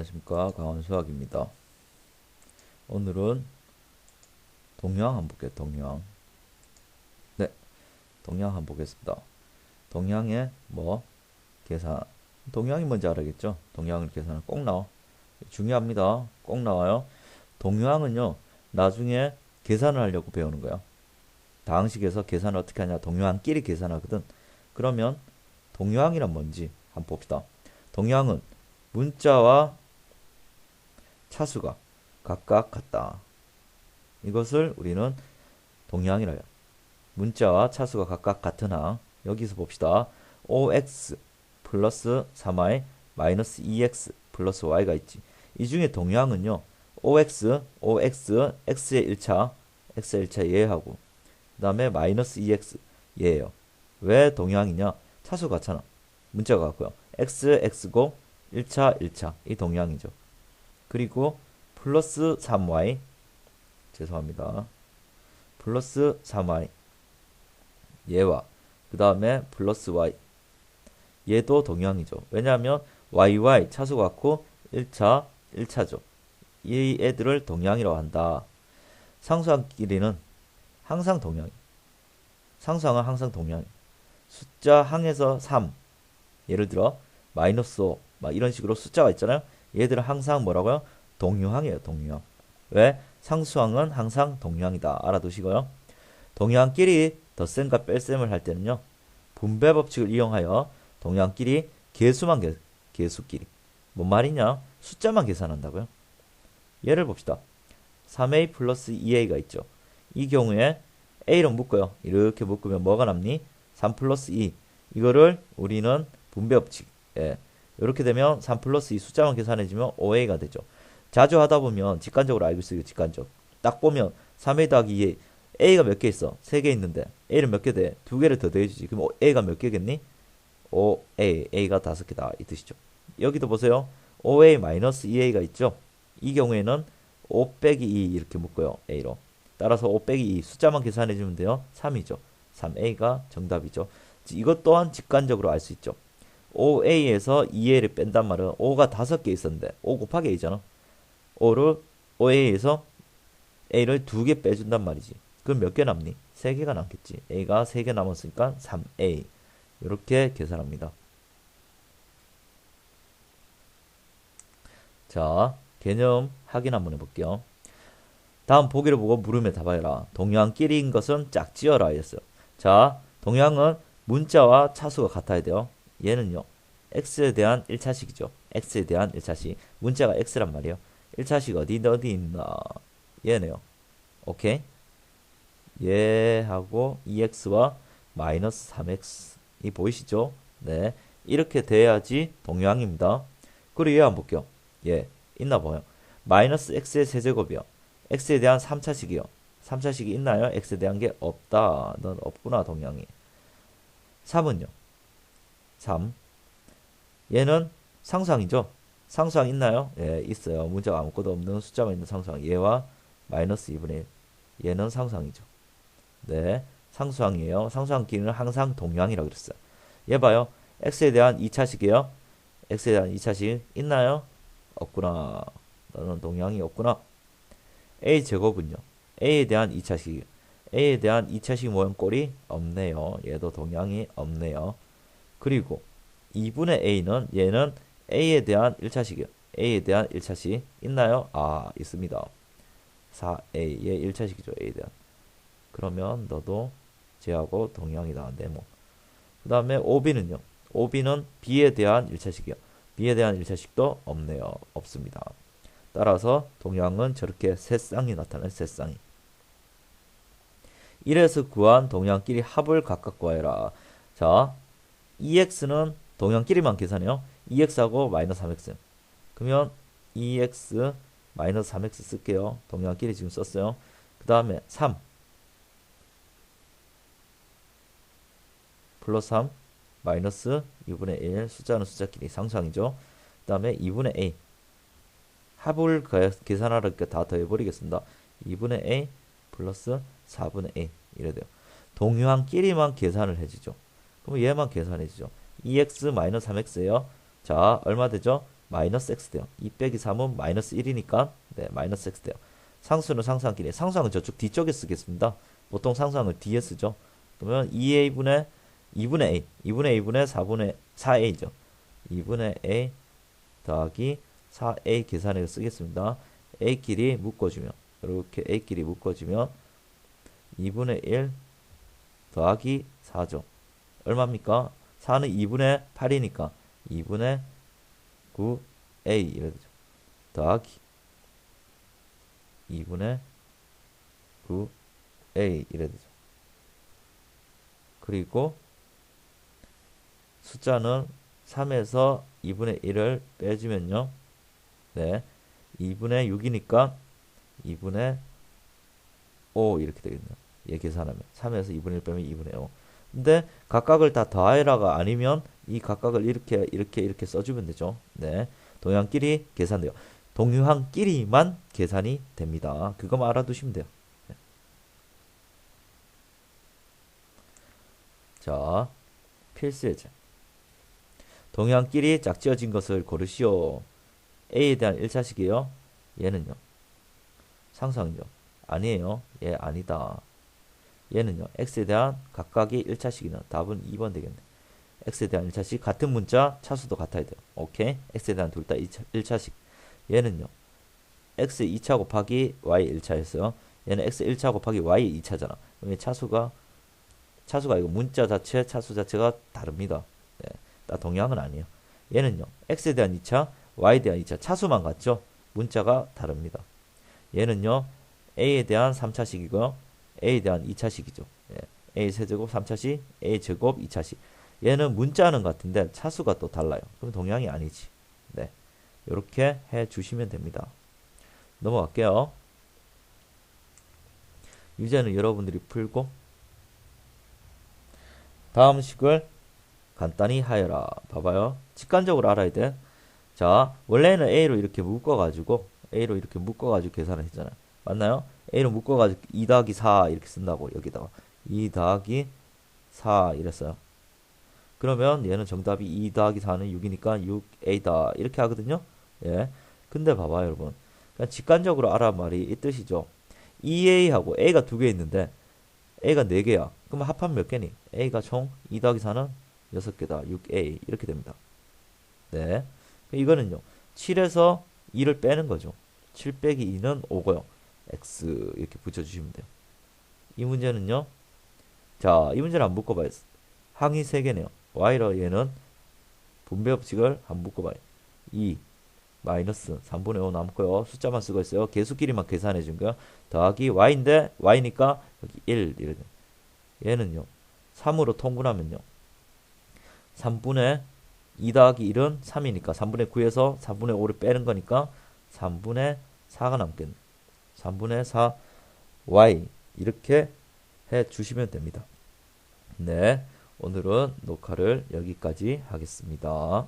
안녕하십니까 강원 수학입니다. 오늘은 동양 볼게요. 동양. 네, 동양 한번 보겠습니다. 동양의 뭐 계산. 동양이 뭔지 알아겠죠? 동양을 계산은 꼭 나와. 중요합니다. 꼭 나와요. 동양은요 나중에 계산을 하려고 배우는 거야. 다항식에서 계산을 어떻게 하냐? 동양끼리 계산하거든. 그러면 동양이란 뭔지 한번 봅시다. 동양은 문자와 차수가 각각 같다. 이것을 우리는 동양이라 해요. 문자와 차수가 각각 같은 항. 여기서 봅시다. OX 플러스 3y 마이너스 2x 플러스 y가 있지. 이 중에 동양은요. OX, OX, x의 1차, x의 1차 얘하고 그 다음에 마이너스 2x 얘예요. 왜 동양이냐? 차수 같잖아. 문자가 같고요. x, x고 1차, 1차 이 동양이죠. 그리고 플러스 3y 죄송합니다. 플러스 3y 얘와 그 다음에 플러스 y 얘도 동양이죠. 왜냐하면 yy 차수 같고 1차, 1차죠. 이 애들을 동양이라고 한다. 상수항끼리는 항상 동양이. 상수항은 항상 동양이. 숫자 항에서 3 예를 들어 마이너스 5 막 이런 식으로 숫자가 있잖아요. 얘들은 항상 뭐라고요? 동유항이에요. 동유항. 왜? 상수항은 항상 동유항이다. 알아두시고요. 동유항끼리 덧셈과 뺄셈을 할 때는요. 분배 법칙을 이용하여 동유항끼리 개수만 개, 개수끼리. 뭔 말이냐? 숫자만 계산한다고요. 예를 봅시다. 3a 플러스 2a가 있죠. 이 경우에 a로 묶어요. 이렇게 묶으면 뭐가 남니? 3 플러스 2. 이거를 우리는 분배 법칙. 예. 이렇게 되면 3 플러스 2 숫자만 계산해주면 5a가 되죠. 자주 하다 보면 직관적으로 알고 있어요. 직관적. 딱 보면 3a 더하기 2a. a가 몇 개 있어? 3개 있는데 a는 몇 개 돼? 두 개를 더 더해주지. 그럼 a가 몇 개겠니? 5a. a가 다섯 개다. 이 뜻이죠. 여기도 보세요. 5a 마이너스 2a가 있죠. 이 경우에는 5 빼기 2 이렇게 묶어요. a로. 따라서 5 빼기 2 숫자만 계산해주면 돼요. 3이죠. 3a가 정답이죠. 이것 또한 직관적으로 알 수 있죠. 5a에서 2a를 뺀단 말은 5가 5개 있었는데 5 곱하기 a잖아. 5를 5a에서 a를 2개 빼준단 말이지. 그럼 몇 개 남니? 3개가 남겠지. a가 3개 남았으니까 3a. 이렇게 계산합니다. 자, 개념 확인 한번 해볼게요. 다음 보기를 보고 물음에 답하여라. 동양끼리인 것은 짝지어라 했어요. 자, 동양은 문자와 차수가 같아야 돼요. 얘는요. x에 대한 1차식이죠. x에 대한 1차식. 문자가 x란 말이에요. 1차식 어디 어디 있나? 얘네요. 오케이? 얘하고 2x와 마이너스 3x 이 보이시죠? 네. 이렇게 돼야지 동양입니다. 그리고 얘 한번 볼게요. 얘 있나 봐요. 마이너스 x의 세제곱이요. x에 대한 3차식이요. 3차식이 있나요? x에 대한 게 없다. 넌 없구나 동양이. 3은요. 3. 얘는 상수항이죠. 상수항 있나요? 예, 있어요. 문자가 아무것도 없는 숫자만 있는 상수항. 얘와 마이너스 2분의 1. 얘는 상수항이죠. 네. 상수항이에요. 상수항끼리는 항상 동양이라고 그랬어요. 얘 봐요. x에 대한 2차식이에요. x에 대한 2차식 있나요? 없구나. 너는 동양이 없구나. a 제곱은요. a에 대한 2차식. a에 대한 2차식 모형 꼴이 없네요. 얘도 동양이 없네요. 그리고 2분의 a는 얘는 a에 대한 1차식이요. a에 대한 1차식 있나요? 아, 있습니다. 4a 얘 1차식이죠. a에 대한. 그러면 너도 쟤하고 동양이다. 네모. 그 다음에 5b는요. 5b는 b에 대한 1차식이요. b에 대한 1차식도 없네요. 없습니다. 따라서 동양은 저렇게 세 쌍이 나타나는 세 쌍이. 1에서 구한 동양끼리 합을 각각 구하여라. 자, 2x는 동양끼리만 계산해요. 2x하고 마이너스 3x. 그러면 2x 마이너스 3x 쓸게요. 동양끼리 지금 썼어요. 그 다음에 3 플러스 3 마이너스 2분의 1 숫자는 숫자끼리 상수항이죠. 그 다음에 2분의 a 합을 계산하니까 다 더해버리겠습니다. 2분의 a 플러스 4분의 a 이래 돼요. 동유항끼리만 계산을 해주죠. 그럼 얘만 계산해 주죠. 2x 마이너스 3x예요. 자 얼마 되죠? 마이너스 x 돼요. 2 빼기 3은 마이너스 1이니까 네, 마이너스 x 돼요. 상수는 상수항끼리 상수항은 저쪽 뒤쪽에 쓰겠습니다. 보통 상수항을 뒤에 쓰죠. 그러면 2a분의 2분의 a 2분의 a분의 4분의 4a죠. 2분의 a 더하기 4a 계산해서 쓰겠습니다. a끼리 묶어주면 이렇게 a끼리 묶어주면 2분의 1 더하기 4죠. 얼마입니까? 4는 2분의 8이니까 2분의 9a 이래 되죠. 더하기 2분의 9a 이래 되죠. 그리고 숫자는 3에서 2분의 1을 빼주면요. 네. 2분의 6이니까 2분의 5 이렇게 되겠네요. 얘 계산하면 3에서 2분의 1 빼면 2분의 5. 근데 각각을 다 더해라가 아니면 이 각각을 이렇게 이렇게 이렇게 써주면 되죠. 네, 동양끼리 계산돼요. 동유항끼리만 계산이 됩니다. 그거만 알아두시면 돼요. 네. 자, 필수 예제. 동양끼리 짝지어진 것을 고르시오. A에 대한 1차식이에요. 얘는요. 상상은요. 아니에요. 얘 아니다. 얘는요. x에 대한 각각이 1차식이나 답은 2번 되겠네. x에 대한 1차식 같은 문자 차수도 같아야 돼요. 오케이. x에 대한 둘 다 1차식. 얘는요. x 2차 곱하기 y 1차였어요. 얘는 x 1차 곱하기 y 2차잖아. 그럼 차수가 차수가 이거 문자 자체 차수 자체가 다릅니다. 네. 다 동양은 아니에요. 얘는요. x에 대한 2차, y에 대한 2차 차수만 같죠. 문자가 다릅니다. 얘는요. a에 대한 3차식이고요. A에 대한 2차식이죠. 예. a 세제곱 3차식, a 제곱 2차식. 얘는 문자는 같은데 차수가 또 달라요. 그럼 동양이 아니지. 네. 이렇게 해 주시면 됩니다. 넘어갈게요. 유제는 여러분들이 풀고 다음 식을 간단히 하여라. 봐봐요. 직관적으로 알아야 돼. 자, 원래는 a로 이렇게 묶어가지고 a로 이렇게 묶어가지고 계산을 했잖아요. 맞나요? A로 묶어가지고 2 더하기 4 이렇게 쓴다고 여기다가 2 더하기 4 이랬어요. 그러면 얘는 정답이 2 더하기 4는 6이니까 6a다 이렇게 하거든요. 예. 근데 봐봐요 여러분. 그냥 직관적으로 알아 말이 이 뜻이죠. 2a하고 a가 두 개 있는데 a가 4개야. 그럼 합하면 몇 개니? a가 총 2 더하기 4는 6개다. 6a 이렇게 됩니다. 네. 이거는요. 7에서 2를 빼는 거죠. 7 빼기 2는 5고요. X 이렇게 붙여주시면 돼요. 이 문제는요. 자, 이 문제는 한번 묶어봐요. 항이 3개네요. y로 얘는 분배 법칙을 한번 묶어봐요. 2 마이너스 3분의 5 남고요. 숫자만 쓰고 있어요. 개수끼리만 계산해 준 거요. 더하기 y인데 y니까 여기 1 이래 돼. 얘는요. 3으로 통분하면요. 3분의 2 더하기 1은 3이니까 3분의 9에서 3분의 5를 빼는 거니까 3분의 4가 남겠네. 3분의 4 y 이렇게 해 주시면 됩니다. 네, 오늘은 녹화를 여기까지 하겠습니다.